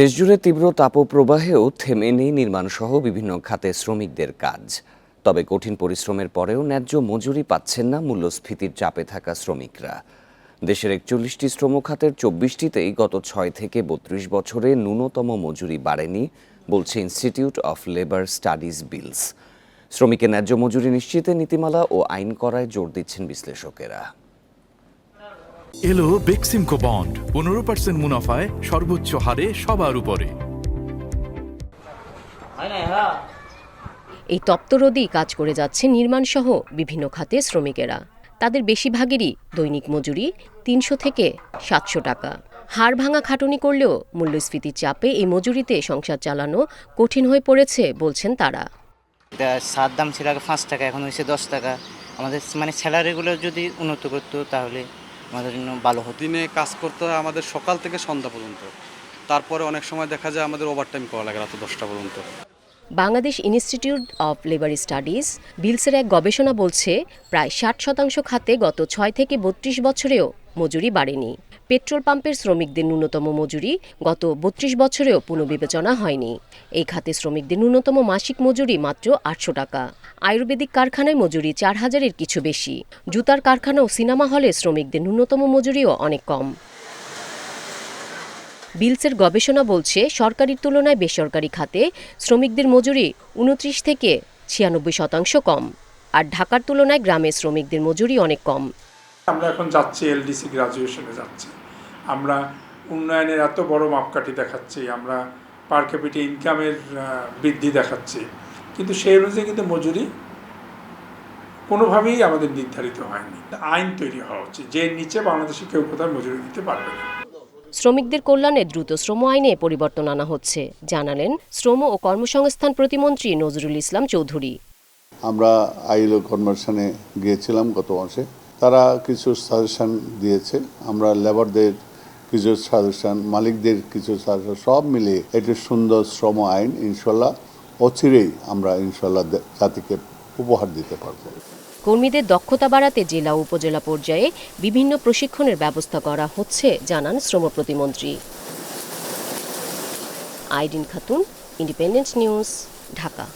দেশজুড়ে তীব্র তাপপ্রবাহেও থেমে নেই নির্মাণসহ বিভিন্ন খাতে শ্রমিকদের কাজ। তবে কঠিন পরিশ্রমের পরেও ন্যায্য মজুরি পাচ্ছেন না মূল্যস্ফীতির চাপে থাকা শ্রমিকরা। দেশের একচল্লিশটি শ্রম খাতের চব্বিশটিতেই গত ছয় থেকে বত্রিশ বছরে ন্যূনতম মজুরি বাড়েনি, বলছে Institute of Labour Studies BILS শ্রমিকের ন্যায্য মজুরি নিশ্চিতে নীতিমালা ও আইন করায় জোর দিচ্ছেন বিশ্লেষকেরা। এলো বেক্সিমকো বন্ড। পনেরো পার্সেন্ট মুনাফায় সর্বোচ্চ হারে সবার উপরে। এই তপ্তরোদেই কাজ করে যাচ্ছে নির্মাণসহ বিভিন্ন খাতে শ্রমিকেরা। তাদের বেশিরভাগেরই দৈনিক মজুরি তিনশো থেকে সাতশো টাকা। হাড় ভাঙা খাটুনি করলেও মূল্যস্ফীতির চাপে এই মজুরিতে সংসার চালানো কঠিন হয়ে পড়েছে বলছেন তারা। সার দাম ছিল আগে পাঁচ টাকা এখন হয়েছে দশ টাকা। আমাদের মানে স্যালারিগুলো যদি উন্নত করতো তাহলে আমাদের জন্য ভালো হতো। দিনে কাজ করতে হয় আমাদের সকাল থেকে সন্ধ্যা পর্যন্ত। তারপরে অনেক সময় দেখা যায় আমাদের ওভারটাইম করা লাগে রাত দশটা পর্যন্ত। Bangladesh Institute of Labour Studies বিলসের এক গবেষণা বলছে প্রায় ষাট শতাংশ খাতে গত ছয় থেকে বত্রিশ বছরেও মজুরি বাড়েনি। পেট্রোল পাম্পের শ্রমিকদের ন্যূনতম মজুরি গত বত্রিশ বছরেও পুনর্বিবেচনা হয়নি। এই খাতে শ্রমিকদের ন্যূনতম মাসিক মজুরি মাত্র আটশো টাকা। আয়ুর্বেদিক কারখানায় মজুরি চার হাজারের কিছু বেশি। জুতার কারখানা ও সিনেমা হলে শ্রমিকদের ন্যূনতম মজুরিও অনেক কম। বিলসের গবেষণা বলছে, সরকারির তুলনায় বেসরকারি খাতে শ্রমিকদের মজুরি উনত্রিশ থেকে ছিয়ানব্বই শতাংশ কম। আর ঢাকার তুলনায় গ্রামে শ্রমিকদের মজুরি অনেক কম। আমরা এখন যাচ্ছি এলডিসি গ্রাজুয়েশনে যাচ্ছি। আমরা উন্নয়নের এত বড় মাপকাঠি দেখাচ্ছি আমরা পার ক্যাপিটে ইনকামের বৃদ্ধি দেখাচ্ছি। কিন্তু সেই অনুযায়ী কিন্তু মজুরি কোনোভাবেই আমাদের নির্ধারিত হয়নি। আইন তৈরি হওয়া উচিত। যে নিচে বাংলাদেশে কেউ কোথাও মজুরি দিতে পারবে না। শ্রমিকদের কল্যাণে দ্রুত শ্রম আইনে পরিবর্তন আনা হচ্ছে। জানালেন শ্রম ও কর্মসংস্থান প্রতিমন্ত্রী নজরুল ইসলাম চৌধুরী। আমরা আইএলও কনভার্সনে গিয়েছিলাম গত মাসে। তারা কিছু সাজেশন দিয়েছে। আমরা লেবারদের কিছু সাজেশন মালিকদের কিছু সাজেশন সব মিলিয়ে একটি সুন্দর শ্রম আইন ইনশাল্লাহ অচিরেই আমরা ইনশাল্লাহ জাতিকে উপহার দিতে পারব। কর্মীদের দক্ষতা বাড়াতে জেলা উপজেলা পর্যায়ে বিভিন্ন প্রশিক্ষণের ব্যবস্থা করা হচ্ছে, জানান শ্রম প্রতিমন্ত্রী। আইডিন খাতুন ইন্ডিপেন্ডেন্ট নিউজ ঢাকা।